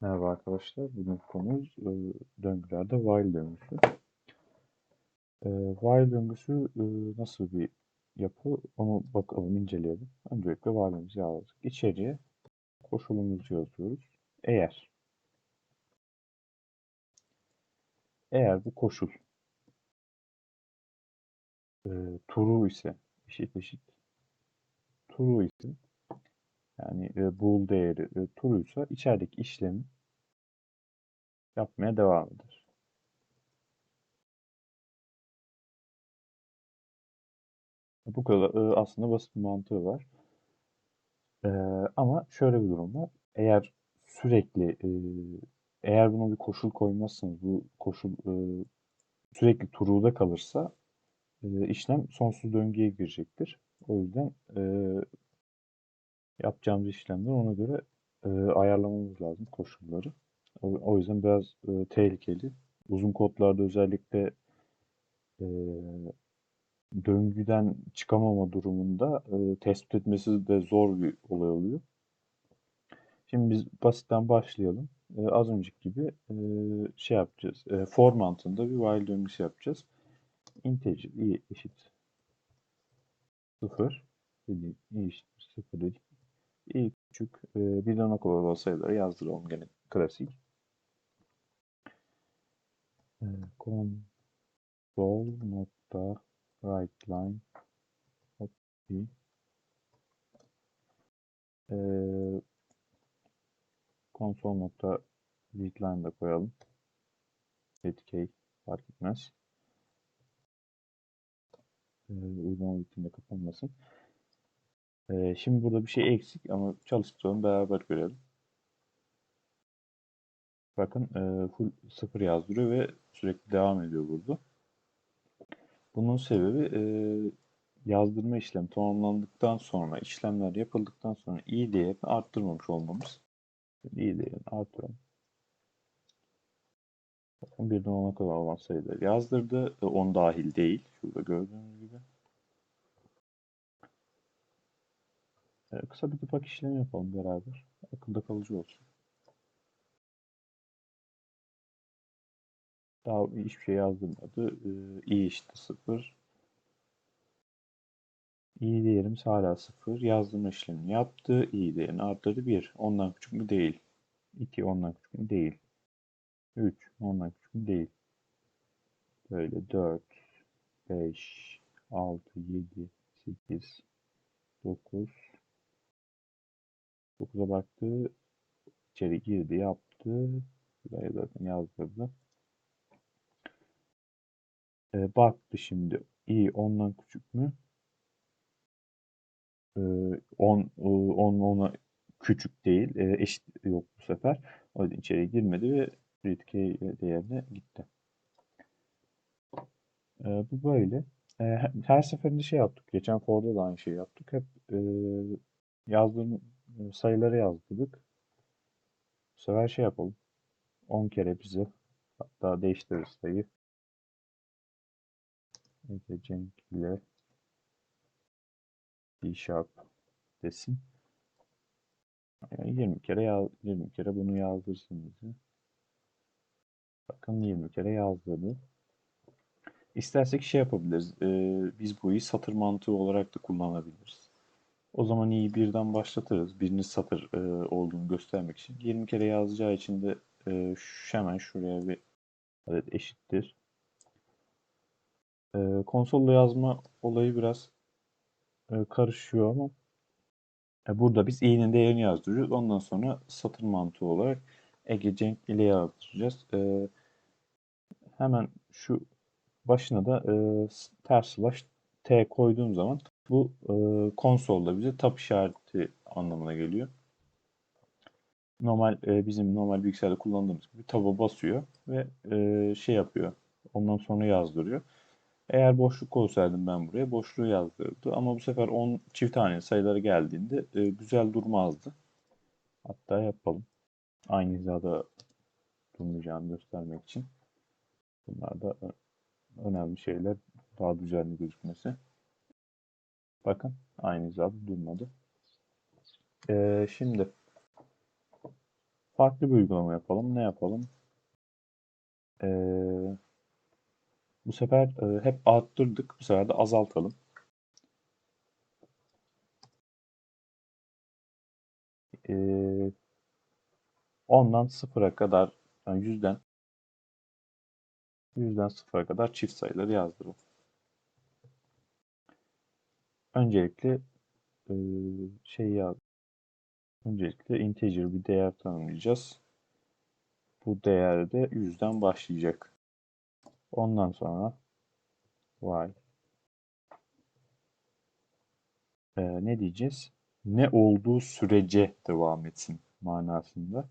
Merhaba arkadaşlar. Bugün konumuz e, döngülerde while döngüsü. E, while döngüsü e, nasıl bir yapı onu bakalım inceleyelim. Öncelikle while'ımızı yazdık. İçeriye koşulumuzu yazıyoruz. Eğer eğer bu koşul e, true ise eşit eşit true ise yani e, bool değeri e, true ise içerideki işlemi yapmaya devam eder. Bu kadar e, aslında basit bir mantığı var. E, ama şöyle bir durum var. Eğer sürekli e, eğer buna bir koşul koymazsanız bu koşul e, sürekli true'da kalırsa e, işlem sonsuz döngüye girecektir. O yüzden e, yapacağımız işlemler ona göre e, ayarlamamız lazım koşulları. O, o yüzden biraz e, tehlikeli. Uzun kodlarda özellikle e, döngüden çıkamama durumunda e, tespit etmesi de zor bir olay oluyor. Şimdi biz basitten başlayalım. E, az önceki gibi e, şey yapacağız. E, for mantığında bir while döngüsü yapacağız. Integer i eşit 0 dedik. i eşit 0 dedik. İ küçük e, birden o kadar sayıları yazdıralım gene klasik. E, console nokta right line copy e, console nokta read line da koyalım. Etk fark etmez. E, uygulama bittiğinde kapanmasın. E, şimdi burada bir şey eksik ama çalıştıralım beraber görelim. Bakın e, full sıfır yazdırıyor ve sürekli devam ediyor burada. Bunun sebebi e, yazdırma işlemi tamamlandıktan sonra, işlemler yapıldıktan sonra i değerini arttırmamış olmamız. i değerini artıralım. Bakın birden ona kadar olan sayıları yazdırdı. 10 dahil değil. Şurada gördüğünüz gibi. Kısa bir tıpak işlemi yapalım beraber. Akılda kalıcı olsun. Daha hiçbir şey yazdırmadı. Ee, i işte 0. i değerimiz hala 0. Yazdırma işlemini yaptı. i değerini arttırdı 1. Ondan küçük mü değil. 2 ondan küçük mü değil. 3 ondan küçük mü değil. Böyle 4, 5, 6, 7, 8, 9. 9'a baktı. İçeri girdi yaptı. Buraya zaten yazdırdı. E, baktı şimdi. i 10'dan küçük mü? E, 10 10 10'a küçük değil. E, eşit yok bu sefer. O yüzden içeri girmedi ve read key değerine gitti. E, bu böyle. E, her seferinde şey yaptık. Geçen for'da da aynı şeyi yaptık. Hep e, yazdığım sayıları yazdırdık. Bu sefer şey yapalım. 10 kere bize hatta değiştiririz sayı. Ege Cenk ile C Sharp desin. Yani 20 kere yaz, 20 kere bunu yazdırsın bize. Bakın 20 kere yazdırdı. İstersek şey yapabiliriz. Ee, biz bu satır mantığı olarak da kullanabiliriz. O zaman iyi birden başlatırız. Birinci satır e, olduğunu göstermek için. 20 kere yazacağı için de e, hemen şuraya bir adet eşittir. E, konsolla yazma olayı biraz e, karışıyor ama e, burada biz i'nin değerini yazdırıyoruz. Ondan sonra satır mantığı olarak Ege Cenk ile yazdıracağız. E, hemen şu başına da e, ters slash t koyduğum zaman bu e, konsolda bize tab işareti anlamına geliyor. Normal e, bizim normal bilgisayarda kullandığımız gibi taba basıyor ve e, şey yapıyor. Ondan sonra yazdırıyor. Eğer boşluk olsaydım ben buraya boşluğu yazdırdı. Ama bu sefer 10 çift tane sayıları geldiğinde e, güzel durmazdı. Hatta yapalım. Aynı hizada durmayacağını göstermek için. Bunlar da önemli şeyler. Daha düzenli gözükmesi. Bakın aynı hizada durmadı. Ee, şimdi Farklı bir uygulama yapalım. Ne yapalım? Ee, bu sefer e, hep arttırdık. Bu sefer de azaltalım. Ee, ondan sıfıra kadar yani yüzden yüzden sıfıra kadar çift sayıları yazdıralım. Öncelikle e, şey yaz. Öncelikle integer bir değer tanımlayacağız. Bu değer de yüzden başlayacak. Ondan sonra y e, ne diyeceğiz? Ne olduğu sürece devam etsin manasında.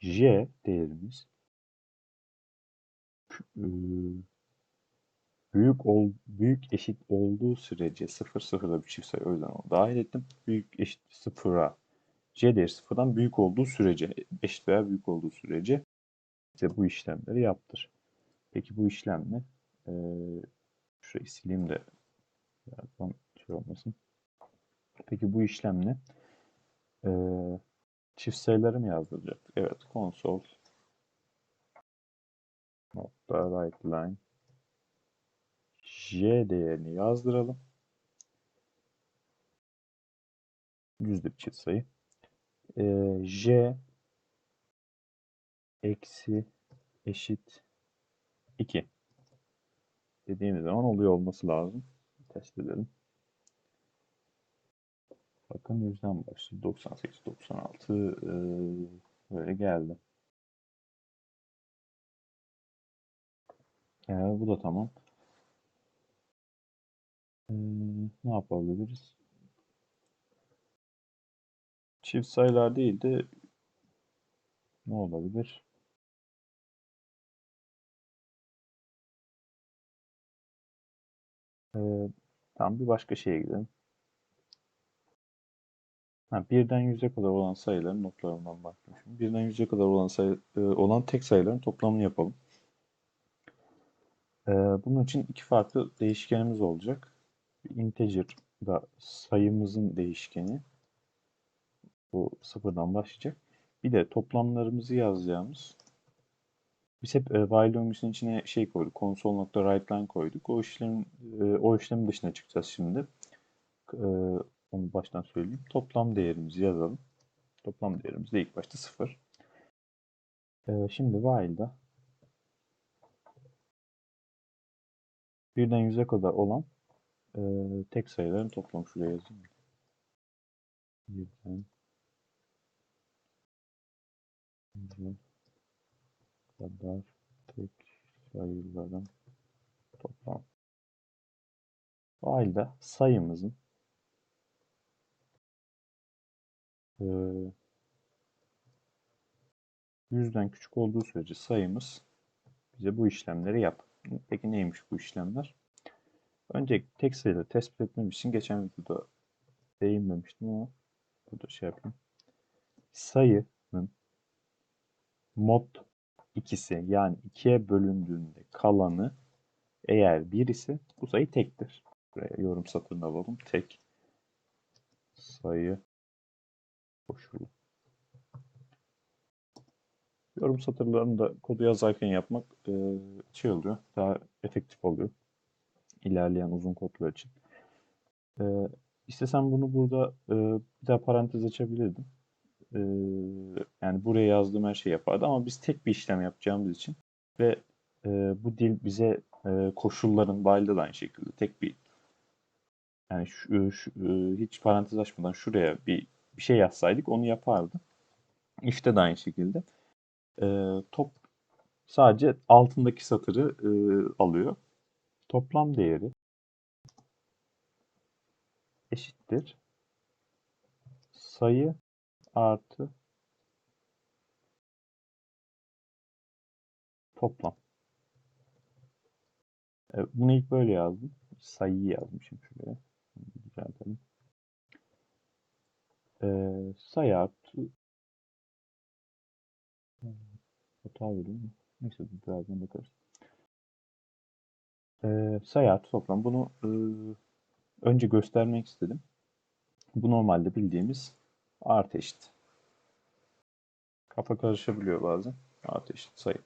j değerimiz büyük ol, büyük eşit olduğu sürece 0 sıfırda bir çift sayı o yüzden onu dahil ettim. Büyük eşit sıfıra c değeri sıfırdan büyük olduğu sürece eşit veya büyük olduğu sürece bize bu işlemleri yaptır. Peki bu işlem ne? Ee, şurayı sileyim de birazdan şey olmasın. Peki bu işlem ne? Ee, çift sayıları mı yazdıracak? Evet, console nokta right line j değerini yazdıralım. Bir çift sayı. Ee, j eksi eşit 2 dediğimiz zaman oluyor olması lazım. Test edelim. Bakın yüzden başladı. 98, 96 ee, böyle geldi. Yani bu da tamam. Ee, ne yapabiliriz? Çift sayılar değil de ne olabilir? Ee, tamam bir başka şeye gidelim. Ha, birden yüze kadar olan sayıların notlarından bakmışım. Birden yüze kadar olan sayı, e, olan tek sayıların toplamını yapalım. Ee, bunun için iki farklı değişkenimiz olacak. İnteger da sayımızın değişkeni. Bu sıfırdan başlayacak. Bir de toplamlarımızı yazacağımız. Biz hep e, while döngüsünün içine şey koyduk. Console.writeLine koyduk. O işlemin e, o işlemin dışına çıkacağız şimdi. E, onu baştan söyleyeyim. Toplam değerimizi yazalım. Toplam değerimiz de ilk başta 0. E, şimdi while'da birden yüze kadar olan e, tek sayıların toplamı şuraya yazayım. Birden yüze kadar tek sayıların toplam. While'da sayımızın e, yüzden küçük olduğu sürece sayımız bize bu işlemleri yap. Peki neymiş bu işlemler? Önce tek sayıda tespit etmem için geçen videoda değinmemiştim ama burada şey yapayım. Sayının mod ikisi yani ikiye bölündüğünde kalanı eğer bir ise bu sayı tektir. Buraya yorum satırını alalım. Tek sayı koşulu. Yorum satırlarını da kodu yazarken yapmak şey oluyor. Daha efektif oluyor. İlerleyen uzun kodlar için. E, istesem bunu burada e, bir daha parantez açabilirdim. E, yani buraya yazdığım her şey yapardı ama biz tek bir işlem yapacağımız için ve e, bu dil bize e, koşulların while'da da aynı şekilde tek bir yani şu, şu, hiç parantez açmadan şuraya bir bir şey yazsaydık onu yapardı. İf'te de aynı şekilde. E, top sadece altındaki satırı e, alıyor. Toplam değeri eşittir. Sayı artı toplam. E, bunu ilk böyle yazdım. Sayıyı yazmışım şuraya. Düzeltelim. E, sayı artı hata veriyor mu? Neyse birazdan bakarız. E, sayı artı toplam. Bunu e, önce göstermek istedim. Bu normalde bildiğimiz artı eşit. Kafa karışabiliyor bazen. Artı eşit sayı.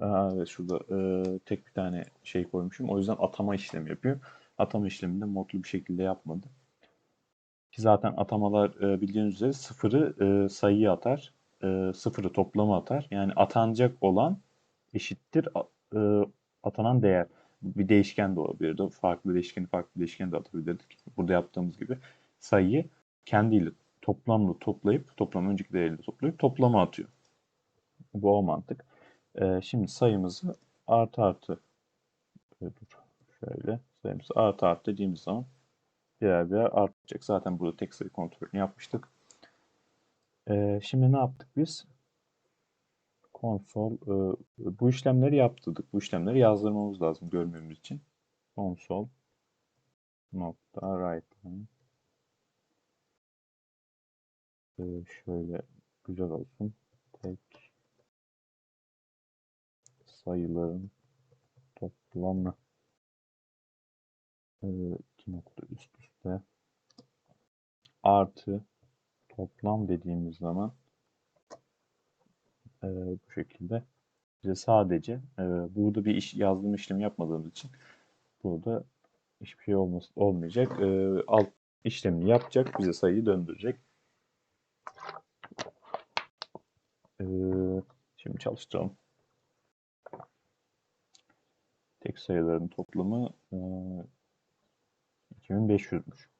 Aa, evet şurada e, tek bir tane şey koymuşum. O yüzden atama işlemi yapıyor. Atama işlemini de modlu bir şekilde yapmadı. Ki zaten atamalar e, bildiğiniz üzere sıfırı e, sayıya atar. E, sıfırı toplama atar. Yani atanacak olan eşittir e, atanan değer. Bir değişken de olabilirdi. Farklı değişkeni farklı değişken de atabilirdik. Burada yaptığımız gibi sayıyı kendiyle toplamla toplayıp toplam önceki değeriyle toplayıp toplama atıyor. Bu o mantık. Ee, şimdi sayımızı artı artı e, dur şöyle sayımızı artı artı dediğimiz zaman birer birer artacak. Zaten burada tek sayı kontrolünü yapmıştık. Ee, şimdi ne yaptık biz? Konsol e, bu işlemleri yaptırdık. Bu işlemleri yazdırmamız lazım görmemiz için. Konsol nokta write line. Şöyle güzel olsun. Tek sayıların toplamı e, iki nokta üst üste artı toplam dediğimiz zaman e, bu şekilde bize sadece e, burada bir iş yazdığım işlemi yapmadığımız için burada hiçbir şey olması, olmayacak. E, alt işlemini yapacak. Bize sayıyı döndürecek. E, şimdi çalıştıralım. Tek sayıların toplamı e, 2500'müş.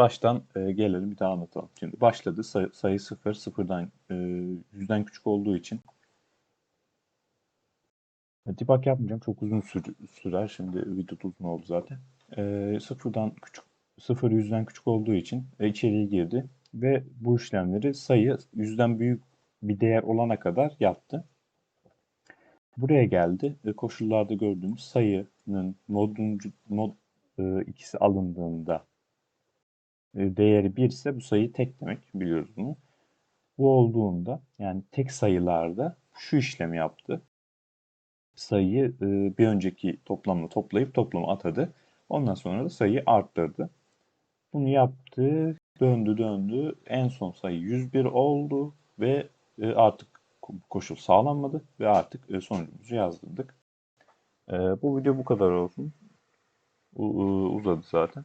Baştan e, gelelim bir daha anlatalım. Şimdi başladı sayı, sayı 0 sıfırdan e, yüzden küçük olduğu için e, debug yapmayacağım. Çok uzun sür- sürer. Şimdi video uzun oldu zaten. E, sıfırdan küçük sıfır yüzden küçük olduğu için e, içeriye girdi ve bu işlemleri sayı yüzden büyük bir değer olana kadar yaptı. Buraya geldi. E, koşullarda gördüğümüz sayının moduncu, mod e, ikisi alındığında değeri 1 ise bu sayı tek demek biliyoruz bunu. Bu olduğunda yani tek sayılarda şu işlemi yaptı. Sayıyı e, bir önceki toplamla toplayıp toplama atadı. Ondan sonra da sayıyı arttırdı. Bunu yaptı, döndü döndü. En son sayı 101 oldu ve e, artık koşul sağlanmadı ve artık e, sonucumuzu yazdırdık. Bu video bu kadar olsun. Uzadı zaten.